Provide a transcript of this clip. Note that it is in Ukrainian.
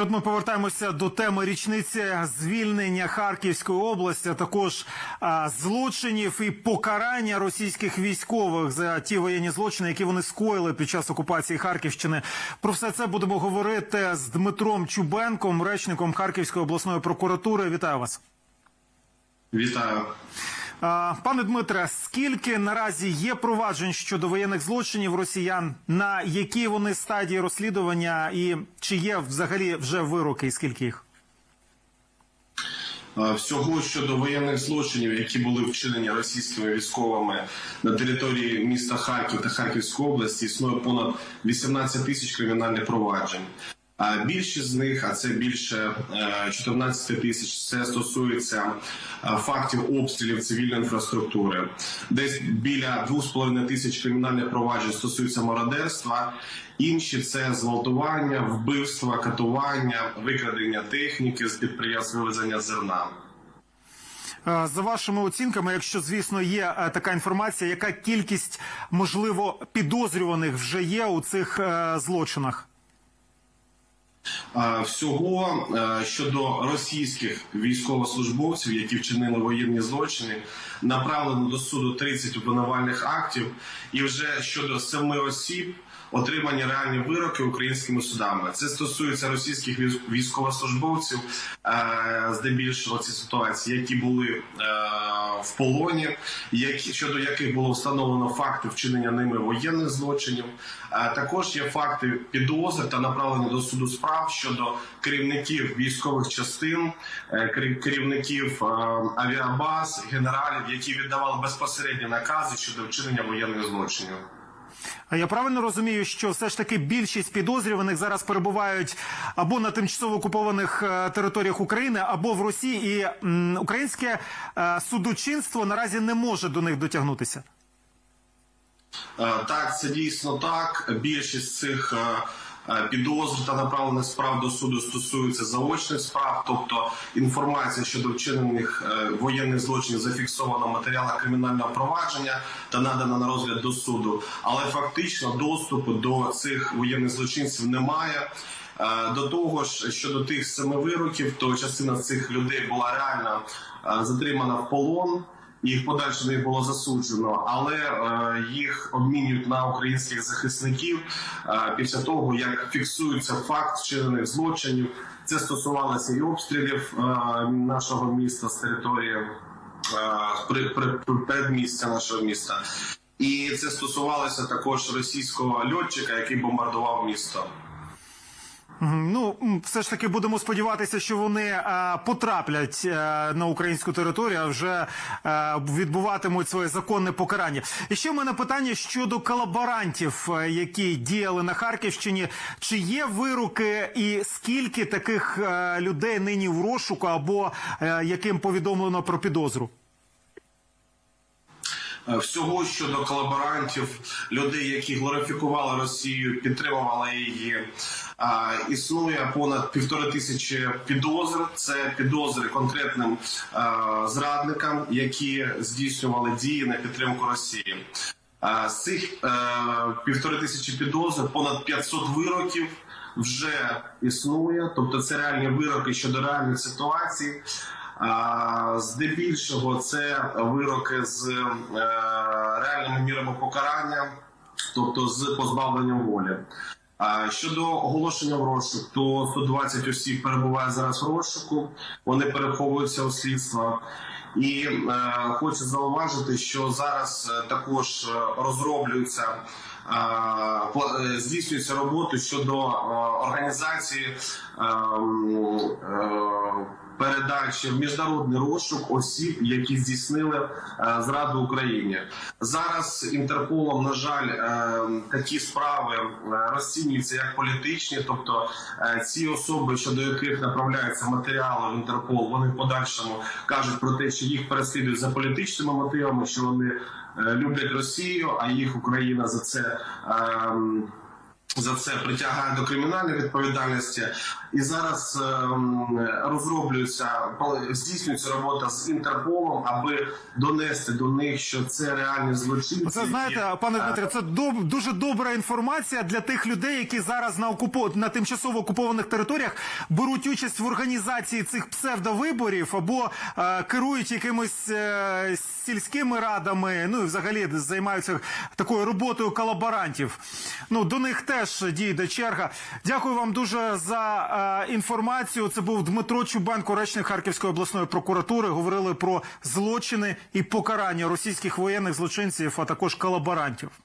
От ми повертаємося до теми річниці звільнення Харківської області, а також а, злочинів і покарання російських військових за ті воєнні злочини, які вони скоїли під час окупації Харківщини. Про все це будемо говорити з Дмитром Чубенком, речником Харківської обласної прокуратури. Вітаю вас. Вітаю. Пане Дмитре, скільки наразі є проваджень щодо воєнних злочинів росіян? На якій вони стадії розслідування, і чи є взагалі вже вироки, і скільки їх? Всього щодо воєнних злочинів, які були вчинені російськими військовими на території міста Харків та Харківської області, існує понад 18 тисяч кримінальних проваджень. Більшість з них, а це більше е, 14 тисяч, це стосується е, фактів обстрілів цивільної інфраструктури. Десь біля 2,5 тисяч кримінальних проваджень стосуються мародерства. Інші це зґвалтування, вбивства, катування, викрадення техніки з підприємств вивезення зерна. Е, За вашими оцінками, якщо звісно є е, така інформація, яка кількість можливо підозрюваних вже є у цих е, злочинах? Е, Всього е, щодо російських військовослужбовців, які вчинили воєнні злочини, направлено до суду 30 обвинувальних актів, і вже щодо семи осіб отримані реальні вироки українськими судами. Це стосується російських військ- військовослужбовців, е, здебільшого ці ситуації, які були е, в полоні, які щодо яких було встановлено факти вчинення ними воєнних злочинів. Е, Також є факти підозр та направлення до суду справ щодо керівників військових частин, керівників авіабаз, генералів, які віддавали безпосередні накази щодо вчинення воєнних злочинів. Я правильно розумію, що все ж таки більшість підозрюваних зараз перебувають або на тимчасово окупованих е, територіях України, або в Росії, і українське е, судочинство наразі не може до них дотягнутися. Е, Так, це дійсно так. Більшість цих підозр та направлених справ до суду стосуються заочних справ, тобто інформація щодо вчинених е, воєнних злочинів зафіксована в матеріалах кримінального провадження та надана на розгляд до суду. Але фактично доступу до цих воєнних злочинців немає. Е, До того ж, щодо тих семи вироків, то частина цих людей була реально е, затримана в полон. Їх подальше не було засуджено, але е, їх обмінюють на українських захисників е, після того, як фіксується факт вчинених злочинів. Це стосувалося і обстрілів е, нашого міста з території передмістя нашого міста, і це стосувалося також російського льотчика, який бомбардував місто. Ну, все ж таки будемо сподіватися, що вони е, потраплять е, на українську територію, а вже е, відбуватимуть своє законне покарання. І ще в мене питання щодо колаборантів, які діяли на Харківщині. Чи є вироки, і скільки таких е, людей нині в розшуку або е, яким повідомлено про підозру? Всього щодо колаборантів, людей, які глорифікували Росію, підтримували її. Існує понад півтори тисячі підозр. Це підозри конкретним зрадникам, які здійснювали дії на підтримку Росії. З цих е, півтори тисячі підозр, понад 500 вироків вже існує. Тобто, це реальні вироки щодо реальних ситуацій. Здебільшого це вироки з е, реальними мірами покарання, тобто з позбавленням волі. Щодо оголошення в розшук, то 120 осіб перебуває зараз в розшуку, вони переховуються у слідства. І е, хочу зауважити, що зараз е, також е, е, е, здійснюється роботи щодо е, організації передачі в міжнародний розшук осіб, які здійснили зраду Україні. Зараз інтерполом, на жаль, такі справи розцінюються як політичні, тобто ці особи, щодо яких направляються матеріали в Інтерпол, вони в подальшому кажуть про те, що їх переслідують за політичними мотивами, що вони люблять Росію, а їх Україна за це. um, за це притягає до кримінальної відповідальності, і зараз ем, розроблюється здійснюється робота з Інтерполом, аби донести до них, що це реальні злочинці. Це знаєте, пане е, Дмитре, це доб- дуже добра інформація для тих людей, які зараз на окупо на тимчасово окупованих територіях беруть участь в організації цих псевдовиборів або е, керують якимись е, сільськими радами. Ну і взагалі займаються такою роботою колаборантів. Ну до них теж дійде черга. Дякую вам дуже за е, інформацію. Це був Дмитро Чубенко, речник Харківської обласної прокуратури. Говорили про злочини і покарання російських воєнних злочинців, а також колаборантів.